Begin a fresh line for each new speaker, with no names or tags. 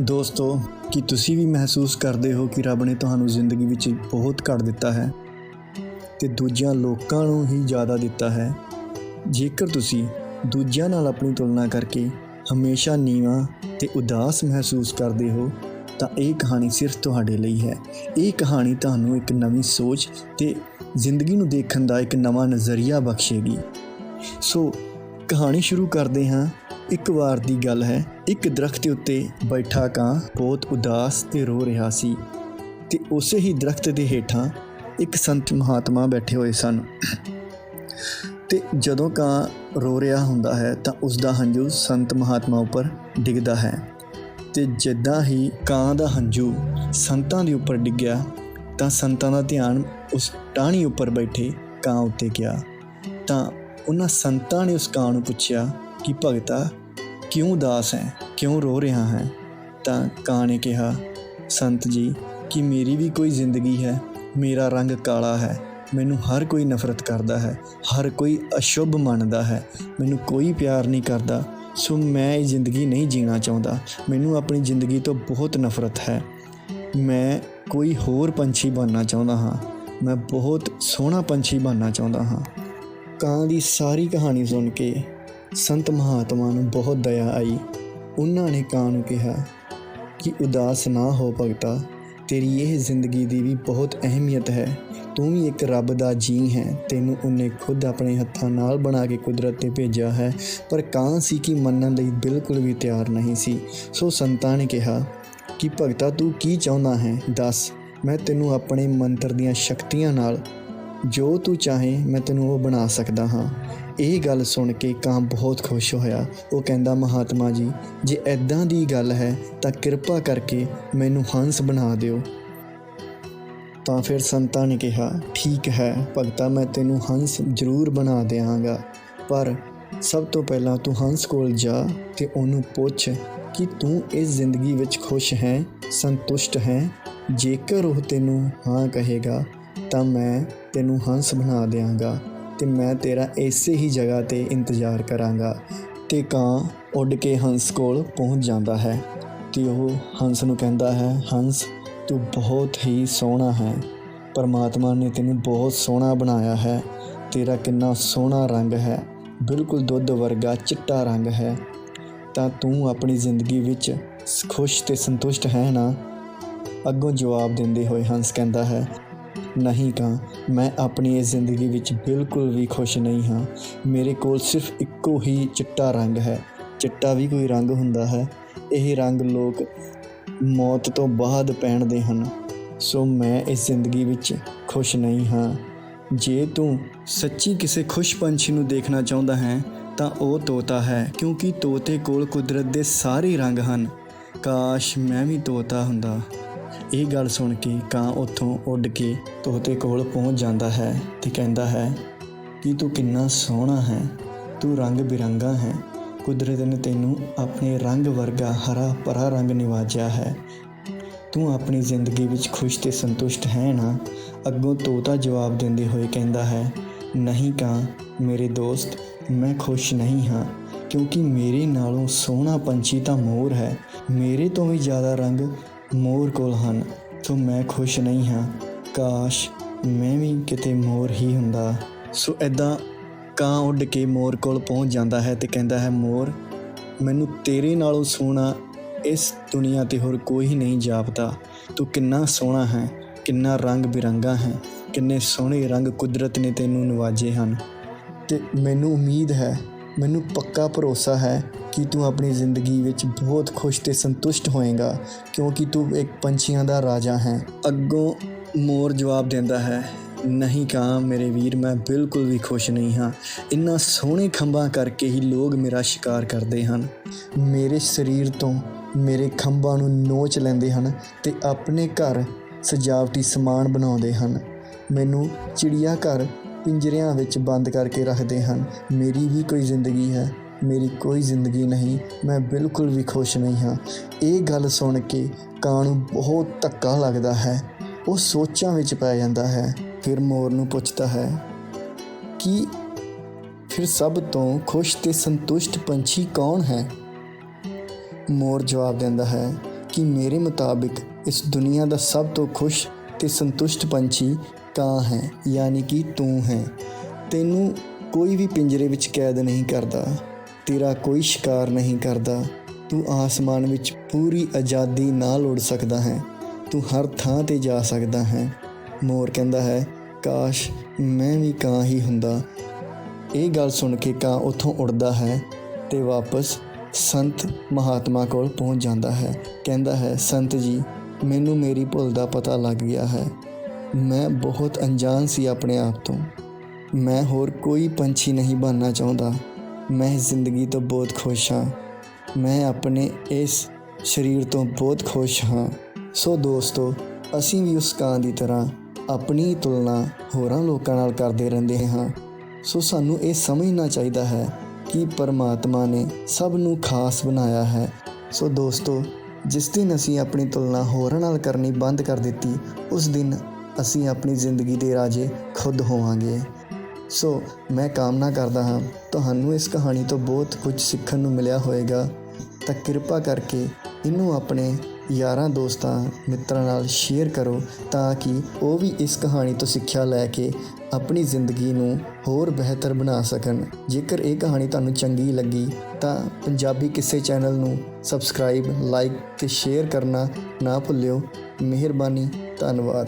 ਦੋਸਤੋ, ਕੀ ਤੁਸੀਂ ਵੀ ਮਹਿਸੂਸ ਕਰਦੇ ਹੋ ਕਿ ਰੱਬ ਨੇ ਤੁਹਾਨੂੰ ਜ਼ਿੰਦਗੀ ਵਿੱਚ ਬਹੁਤ ਘੱਟ ਦਿੱਤਾ ਹੈ? ਤੇ ਦੂਜਿਆਂ ਲੋਕਾਂ ਨੂੰ ਹੀ ਜ਼ਿਆਦਾ ਦਿੱਤਾ ਹੈ? ਜੇਕਰ ਤੁਸੀਂ ਦੂਜਿਆਂ ਨਾਲ ਆਪਣੀ ਤੁਲਨਾ ਕਰਕੇ ਹਮੇਸ਼ਾ ਨੀਵਾਂ ਤੇ ਉਦਾਸ ਮਹਿਸੂਸ ਕਰਦੇ ਹੋ, ਤਾਂ ਇਹ ਕਹਾਣੀ ਸਿਰਫ ਤੁਹਾਡੇ ਲਈ ਹੈ। ਇਹ ਕਹਾਣੀ ਤੁਹਾਨੂੰ ਇੱਕ ਨਵੀਂ ਸੋਚ ਤੇ ਜ਼ਿੰਦਗੀ ਨੂੰ ਦੇਖਣ ਦਾ ਇੱਕ ਨਵਾਂ ਨਜ਼ਰੀਆ ਬਖਸ਼ੇਗੀ। ਸੋ, ਕਹਾਣੀ ਸ਼ੁਰੂ ਕਰਦੇ ਹਾਂ। ਇੱਕ ਵਾਰ ਦੀ ਗੱਲ ਹੈ। ਇੱਕ ਦਰਖਤ ਦੇ ਉੱਤੇ ਬੈਠਾ ਕਾਂ ਬਹੁਤ ਉਦਾਸ ਤੇ ਰੋ ਰਿਹਾ ਸੀ ਤੇ ਉਸੇ ਹੀ ਦਰਖਤ ਦੇ ਹੇਠਾਂ ਇੱਕ ਸੰਤ ਮਹਾਤਮਾ ਬੈਠੇ ਹੋਏ ਸਨ। ਤੇ ਜਦੋਂ ਕਾਂ ਰੋ ਰਿਹਾ ਹੁੰਦਾ ਹੈ ਤਾਂ ਉਸ ਦਾ ਹੰਝੂ ਸੰਤ ਮਹਾਤਮਾ ਉੱਪਰ ਡਿੱਗਦਾ ਹੈ ਤੇ ਜਿੱਦਾਂ ਹੀ ਕਾਂ ਦਾ ਹੰਝੂ ਸੰਤਾਂ ਦੇ ਉੱਪਰ ਡਿੱਗਿਆ ਤਾਂ ਸੰਤਾਂ ਦਾ ਧਿਆਨ ਉਸ ਟਾਹਣੀ ਉੱਪਰ ਬੈਠੇ ਕਾਂ ਉੱਤੇ ਗਿਆ। ਤਾਂ ਉਹਨਾਂ ਸੰਤਾਂ ਨੇ ਉਸ ਕਾਂ ਨੂੰ ਪੁੱਛਿਆ ਕਿ ਭਗਤਾ ਕਿਉਂ ਉਦਾਸ ਹੈ? ਕਿਉਂ ਰੋ ਰਿਹਾ ਹੈ? ਤਾਂ ਕਾਂ ਨੇ ਕਿਹਾ, ਸੰਤ ਜੀ, ਕਿ ਮੇਰੀ ਵੀ ਕੋਈ ਜ਼ਿੰਦਗੀ ਹੈ? ਮੇਰਾ ਰੰਗ ਕਾਲਾ ਹੈ। ਮੈਨੂੰ ਹਰ ਕੋਈ ਨਫ਼ਰਤ ਕਰਦਾ ਹੈ। ਹਰ ਕੋਈ ਅਸ਼ੁਭ ਮੰਨਦਾ ਹੈ। ਮੈਨੂੰ ਕੋਈ ਪਿਆਰ ਨਹੀਂ ਕਰਦਾ। ਸੋ ਮੈਂ ਇਹ ਜ਼ਿੰਦਗੀ ਨਹੀਂ ਜੀਣਾ ਚਾਹੁੰਦਾ। ਮੈਨੂੰ ਆਪਣੀ ਜ਼ਿੰਦਗੀ ਤੋਂ ਬਹੁਤ ਨਫ਼ਰਤ ਹੈ। ਮੈਂ ਕੋਈ ਹੋਰ ਪੰਛੀ ਬਣਨਾ ਚਾਹੁੰਦਾ ਹਾਂ। ਮੈਂ ਬਹੁਤ ਸੋਹਣਾ ਪੰਛੀ ਬਣਨਾ ਚਾਹੁੰਦਾ ਹਾਂ। ਕਾਂ ਦੀ ਸਾਰੀ ਕਹਾਣੀ ਸੁਣ ਕੇ ਸੰਤ ਮਹਾਤਮਾ ਨੂੰ ਬਹੁਤ ਦਇਆ ਆਈ। ਉਹਨਾਂ ਨੇ ਕਾਂ ਨੂੰ ਕਿਹਾ ਕਿ ਉਦਾਸ ਨਾ ਹੋ ਭਗਤਾ, ਤੇਰੀ ਇਹ ਜ਼ਿੰਦਗੀ ਦੀ ਵੀ ਬਹੁਤ ਅਹਿਮੀਅਤ ਹੈ। ਤੂੰ ਵੀ ਇੱਕ ਰੱਬ ਦਾ ਜੀ ਹੈ। ਤੈਨੂੰ ਉਹਨੇ ਖੁਦ ਆਪਣੇ ਹੱਥਾਂ ਨਾਲ ਬਣਾ ਕੇ ਕੁਦਰਤ ਤੇ ਭੇਜਿਆ ਹੈ, ਪਰ ਕਾਂ ਸੀ ਕਿ ਮੰਨਣ ਲਈ ਬਿਲਕੁਲ ਵੀ ਤਿਆਰ ਨਹੀਂ ਸੀ। ਸੋ ਸੰਤਾਂ ਨੇ ਕਿਹਾ ਕਿ ਭਗਤਾ ਤੂੰ ਕੀ ਚਾਹੁੰਦਾ ਹੈ? ਦੱਸ, ਮੈਂ ਤੈਨੂੰ ਆਪਣੇ ਮੰਤਰ ਦੀਆਂ ਸ਼ਕਤੀਆਂ ਨਾਲ ਜੋ ਤੂੰ ਚਾਹੇ, ਮੈਂ ਤੈਨੂੰ ਉਹ ਬਣਾ ਸਕਦਾ ਹਾਂ। ਇਹ ਗੱਲ ਸੁਣ ਕੇ ਕਾਂ ਬਹੁਤ ਖੁਸ਼ ਹੋਇਆ। ਉਹ ਕਹਿੰਦਾ, ਮਹਾਤਮਾ ਜੀ, ਜੇ ਐਦਾਂ ਦੀ ਗੱਲ ਹੈ, ਤਾਂ ਕਿਰਪਾ ਕਰਕੇ ਮੈਨੂੰ ਹੰਸ ਬਣਾ ਦਿਓ। ਤਾਂ ਫਿਰ ਸੰਤਾਂ ਨੇ ਕਿਹਾ, ਠੀਕ ਹੈ, ਭਗਤਾ, ਮੈਂ ਤੈਨੂੰ ਹੰਸ ਜ਼ਰੂਰ ਬਣਾ ਦੇਵਾਂਗਾ ਪਰ ਸਭ ਤੋਂ ਪਹਿਲਾਂ ਤੂੰ ਹੰਸ ਕੋਲ ਜਾ ਤੇ ਉਹਨੂੰ ਪੁੱਛ ਕਿ ਤੂੰ ਇਸ ਜ਼ਿੰਦਗੀ ਵਿੱਚ ਖੁਸ਼ ਹੈ, ਸੰਤੁਸ਼ਟ ਹੈ? ਜੇਕਰ ਉਹ ਤੈਨੂੰ ਹਾਂ ਕਹੇਗਾ, ਤਾਂ ਮੈਂ ਤੈਨੂੰ ਹੰਸ ਬਣਾ ਦਿਆਂਗਾ ਤੇ ਮੈਂ ਤੇਰਾ ਇਸੇ ਹੀ ਜਗ੍ਹਾ ਤੇ ਇੰਤਜ਼ਾਰ ਕਰਾਂਗਾ। ਤੇ ਕਾਂ ਉੱਡ ਕੇ ਹੰਸ ਕੋਲ ਪਹੁੰਚ ਜਾਂਦਾ ਹੈ ਤੇ ਉਹ ਹੰਸ ਨੂੰ ਕਹਿੰਦਾ ਹੈ, ਹੰਸ, ਤੂੰ ਬਹੁਤ ਹੀ ਸੋਹਣਾ ਹੈ। ਪਰਮਾਤਮਾ ਨੇ ਤੈਨੂੰ ਬਹੁਤ ਸੋਹਣਾ ਬਣਾਇਆ ਹੈ। ਤੇਰਾ ਕਿੰਨਾ ਸੋਹਣਾ ਰੰਗ ਹੈ। ਬਿਲਕੁਲ ਦੁੱਧ ਵਰਗਾ ਚਿੱਟਾ ਰੰਗ ਹੈ। ਤਾਂ ਤੂੰ ਆਪਣੀ ਜ਼ਿੰਦਗੀ ਵਿੱਚ ਖੁਸ਼ ਤੇ ਸੰਤੁਸ਼ਟ ਹੈ ਨਾ? ਅੱਗੋਂ ਜਵਾਬ ਦਿੰਦੇ ਹੋਏ ਹੰਸ ਕਹਿੰਦਾ ਹੈ ਨਹੀਂ ਕਾਂ ਮੈਂ ਆਪਣੀ ਇਸ ਜ਼ਿੰਦਗੀ ਵਿੱਚ ਬਿਲਕੁਲ ਵੀ ਖੁਸ਼ ਨਹੀਂ ਹਾਂ। ਮੇਰੇ ਕੋਲ ਸਿਰਫ ਇੱਕੋ ਹੀ ਚਿੱਟਾ ਰੰਗ ਹੈ। ਚਿੱਟਾ ਵੀ ਕੋਈ ਰੰਗ ਹੁੰਦਾ ਹੈ। ਇਹ ਰੰਗ ਲੋਕ ਮੌਤ ਤੋਂ ਬਾਅਦ ਪਹਿਨਦੇ ਹਨ। ਸੋ ਮੈਂ ਇਸ ਜ਼ਿੰਦਗੀ ਵਿੱਚ ਖੁਸ਼ ਨਹੀਂ ਹਾਂ। ਜੇ ਤੂੰ ਸੱਚੀ ਕਿਸੇ ਖੁਸ਼ ਪੰਛੀ ਨੂੰ ਦੇਖਣਾ ਚਾਹੁੰਦਾ ਹੈ, ਤਾਂ ਉਹ ਤੋਤਾ ਹੈ, ਕਿਉਂਕਿ ਤੋਤੇ ਕੋਲ ਕੁਦਰਤ ਦੇ ਸਾਰੇ ਰੰਗ ਹਨ। ਕਾਸ਼ ਮੈਂ ਵੀ ਤੋਤਾ ਹੁੰਦਾ। ਇਹ ਗੱਲ ਸੁਣ ਕੇ ਕਾਂ ਉੱਥੋਂ ਉੱਡ ਕੇ ਤੋਤੇ ਕੋਲ ਪਹੁੰਚ ਜਾਂਦਾ ਹੈ ਤੇ ਕਹਿੰਦਾ ਹੈ, ਕਿ ਤੂੰ ਕਿੰਨਾ ਸੋਹਣਾ ਹੈ? ਤੂੰ ਰੰਗ ਬਿਰੰਗਾ ਹੈ। ਕੁਦਰਤ ਨੇ ਤੈਨੂੰ ਆਪਣੇ ਰੰਗ ਵਰਗਾ ਹਰਾ ਭਰਾ ਰੰਗ ਨਿਵਾਜਿਆ ਹੈ। ਤੂੰ ਆਪਣੀ ਜ਼ਿੰਦਗੀ ਵਿੱਚ ਖੁਸ਼ ਤੇ ਸੰਤੁਸ਼ਟ ਹੈ ਨਾ? ਅੱਗੋਂ ਤੋਤਾ ਜਵਾਬ ਦਿੰਦੇ ਹੋਏ ਕਹਿੰਦਾ ਹੈ, ਨਹੀਂ ਕਾਂ, ਮੇਰੇ ਦੋਸਤ, ਮੈਂ ਖੁਸ਼ ਨਹੀਂ ਹਾਂ, ਕਿਉਂਕਿ ਮੇਰੇ ਨਾਲੋਂ ਸੋਹਣਾ ਪੰਛੀ ਤਾਂ ਮੋਰ ਹੈ। ਮੇਰੇ ਤੋਂ ਵੀ ਜ਼ਿਆਦਾ ਰੰਗ ਮੋਰ ਕੋਲ ਹਨ, ਸੋ ਮੈਂ ਖੁਸ਼ ਨਹੀਂ ਹਾਂ। ਕਾਸ਼ ਮੈਂ ਵੀ ਕਿਤੇ ਮੋਰ ਹੀ ਹੁੰਦਾ। ਸੋ ਐਦਾਂ ਕਾਂ ਉੱਡ ਕੇ ਮੋਰ ਕੋਲ ਪਹੁੰਚ ਜਾਂਦਾ ਹੈ ਤੇ ਕਹਿੰਦਾ ਹੈ, ਮੋਰ, ਮੈਨੂੰ ਤੇਰੇ ਨਾਲੋਂ ਸੋਹਣਾ ਇਸ ਦੁਨੀਆ ਤੇ ਹੋਰ ਕੋਈ ਨਹੀਂ ਜਾਪਦਾ। ਤੂੰ ਕਿੰਨਾ ਸੋਹਣਾ ਹੈ, ਕਿੰਨਾ ਰੰਗ ਬਿਰੰਗਾ ਹੈ, ਕਿੰਨੇ ਸੋਹਣੇ ਰੰਗ ਕੁਦਰਤ ਨੇ ਤੈਨੂੰ ਨਵਾਜੇ ਹਨ। ਤੇ ਮੈਨੂੰ ਉਮੀਦ ਹੈ, ਮੈਨੂੰ ਪੱਕਾ ਭਰੋਸਾ ਹੈ ਕਿ ਤੂੰ ਆਪਣੀ ਜ਼ਿੰਦਗੀ ਵਿੱਚ ਬਹੁਤ ਖੁਸ਼ ਤੇ ਸੰਤੁਸ਼ਟ ਹੋਏਗਾ, ਕਿਉਂਕਿ ਤੂੰ ਇੱਕ ਪੰਛੀਆਂ ਦਾ ਰਾਜਾ ਹੈ। ਅੱਗੋਂ ਮੋਰ ਜਵਾਬ ਦਿੰਦਾ ਹੈ, ਨਹੀਂ ਕਾਂ, ਮੇਰੇ ਵੀਰ, ਮੈਂ ਬਿਲਕੁਲ ਵੀ ਖੁਸ਼ ਨਹੀਂ ਹਾਂ। ਇੰਨਾ ਸੋਹਣੇ ਖੰਭਾਂ ਕਰਕੇ ਹੀ ਲੋਕ ਮੇਰਾ ਸ਼ਿਕਾਰ ਕਰਦੇ ਹਨ। ਮੇਰੇ ਸਰੀਰ ਤੋਂ ਮੇਰੇ ਖੰਭਾਂ ਨੂੰ ਨੋਚ ਲੈਂਦੇ ਹਨ ਤੇ ਆਪਣੇ ਘਰ ਸਜਾਵਟੀ ਸਮਾਨ ਬਣਾਉਂਦੇ ਹਨ। ਮੈਨੂੰ ਚਿੜੀਆ ਘਰ ਪਿੰਜਰਿਆਂ ਵਿੱਚ ਬੰਦ ਕਰਕੇ ਰੱਖਦੇ ਹਨ। ਮੇਰੀ ਵੀ ਕੋਈ ਜ਼ਿੰਦਗੀ ਹੈ। ਮੇਰੀ ਕੋਈ ਜ਼ਿੰਦਗੀ ਨਹੀਂ, ਮੈਂ ਬਿਲਕੁਲ ਵੀ ਖੁਸ਼ ਨਹੀਂ ਹਾਂ। ਇਹ ਗੱਲ ਸੁਣ ਕੇ ਕਾਂ ਨੂੰ ਬਹੁਤ ਧੱਕਾ ਲੱਗਦਾ ਹੈ। ਉਹ ਸੋਚਾਂ ਵਿੱਚ ਪੈ ਜਾਂਦਾ ਹੈ, ਫਿਰ ਮੋਰ ਨੂੰ ਪੁੱਛਦਾ ਹੈ ਕਿ ਫਿਰ ਸਭ ਤੋਂ ਖੁਸ਼ ਤੇ ਸੰਤੁਸ਼ਟ ਪੰਛੀ ਕੌਣ ਹੈ? ਮੋਰ ਜਵਾਬ ਦਿੰਦਾ ਹੈ ਕਿ ਮੇਰੇ ਮੁਤਾਬਿਕ ਇਸ ਦੁਨੀਆ ਦਾ ਸਭ ਤੋਂ ਖੁਸ਼ ਤੇ ਸੰਤੁਸ਼ਟ ਪੰਛੀ ਕਾਂ ਹੈ, ਯਾਨੀ ਕਿ ਤੂੰ ਹੈ। ਤੈਨੂੰ ਕੋਈ ਵੀ ਪਿੰਜਰੇ ਵਿੱਚ ਕੈਦ ਨਹੀਂ ਕਰਦਾ। ਤੇਰਾ ਕੋਈ ਸ਼ਿਕਾਰ ਨਹੀਂ ਕਰਦਾ। ਤੂੰ ਆਸਮਾਨ ਵਿੱਚ ਪੂਰੀ ਆਜ਼ਾਦੀ ਨਾਲ ਉੜ ਸਕਦਾ ਹੈ। ਤੂੰ ਹਰ ਥਾਂ ਤੇ ਜਾ ਸਕਦਾ ਹੈ। ਮੋਰ ਕਹਿੰਦਾ ਹੈ, ਕਾਸ਼ ਮੈਂ ਵੀ ਕਾਂ ਹੀ ਹੁੰਦਾ। ਇਹ ਗੱਲ ਸੁਣ ਕੇ ਕਾਂ ਉੱਥੋਂ ਉੱਡਦਾ ਹੈ ਤੇ ਵਾਪਸ ਸੰਤ ਮਹਾਤਮਾ ਕੋਲ ਪਹੁੰਚ ਜਾਂਦਾ ਹੈ। ਕਹਿੰਦਾ ਹੈ, ਸੰਤ ਜੀ, ਮੈਨੂੰ ਮੇਰੀ ਭੁੱਲ ਦਾ ਪਤਾ ਲੱਗ ਗਿਆ ਹੈ। ਮੈਂ ਬਹੁਤ ਅਣਜਾਣ ਸੀ ਆਪਣੇ ਆਪ ਤੋਂ। ਮੈਂ ਹੋਰ ਕੋਈ ਪੰਛੀ ਨਹੀਂ ਬਣਨਾ ਚਾਹੁੰਦਾ। ਮੈਂ ਜ਼ਿੰਦਗੀ ਤੋਂ ਬਹੁਤ ਖੁਸ਼ ਹਾਂ। ਮੈਂ ਆਪਣੇ ਇਸ ਸਰੀਰ ਤੋਂ ਬਹੁਤ ਖੁਸ਼ ਹਾਂ। ਸੋ ਦੋਸਤੋ, ਅਸੀਂ ਵੀ ਉਸ ਕਾਂ ਦੀ ਤਰ੍ਹਾਂ ਆਪਣੀ ਤੁਲਨਾ ਹੋਰਾਂ ਲੋਕਾਂ ਨਾਲ ਕਰਦੇ ਰਹਿੰਦੇ ਹਾਂ। ਸੋ ਸਾਨੂੰ ਇਹ ਸਮਝਣਾ ਚਾਹੀਦਾ ਹੈ ਕਿ ਪਰਮਾਤਮਾ ਨੇ ਸਭ ਨੂੰ ਖਾਸ ਬਣਾਇਆ ਹੈ। ਸੋ ਦੋਸਤੋ, ਜਿਸ ਦਿਨ ਅਸੀਂ ਆਪਣੀ ਤੁਲਨਾ ਹੋਰਾਂ ਨਾਲ ਕਰਨੀ ਬੰਦ ਕਰ ਦਿੱਤੀ, ਉਸ ਦਿਨ ਅਸੀਂ ਆਪਣੀ ਜ਼ਿੰਦਗੀ ਦੇ ਰਾਜੇ ਖੁਦ ਹੋਵਾਂਗੇ। ਸੋ ਮੈਂ ਕਾਮਨਾ ਕਰਦਾ ਹਾਂ, ਤੁਹਾਨੂੰ ਇਸ ਕਹਾਣੀ ਤੋਂ ਬਹੁਤ ਕੁਝ ਸਿੱਖਣ ਨੂੰ ਮਿਲਿਆ ਹੋਵੇਗਾ। ਤਾਂ ਕਿਰਪਾ ਕਰਕੇ ਇਹਨੂੰ ਆਪਣੇ ਯਾਰਾਂ ਦੋਸਤਾਂ, ਮਿੱਤਰਾਂ ਨਾਲ ਸ਼ੇਅਰ ਕਰੋ ਤਾਂ ਕਿ ਉਹ ਵੀ ਇਸ ਕਹਾਣੀ ਤੋਂ ਸਿੱਖਿਆ ਲੈ ਕੇ ਆਪਣੀ ਜ਼ਿੰਦਗੀ ਨੂੰ ਹੋਰ ਬਿਹਤਰ ਬਣਾ ਸਕਣ। ਜੇਕਰ ਇਹ ਕਹਾਣੀ ਤੁਹਾਨੂੰ ਚੰਗੀ ਲੱਗੀ ਤਾਂ ਪੰਜਾਬੀ ਕਿਸੇ ਚੈਨਲ ਨੂੰ ਸਬਸਕ੍ਰਾਈਬ ਲਾਈਕ ਤੇ ਸ਼ੇਅਰ ਕਰਨਾ ਨਾ ਭੁੱਲਿਓ। ਮਿਹਰਬਾਨੀ, ਧੰਨਵਾਦ।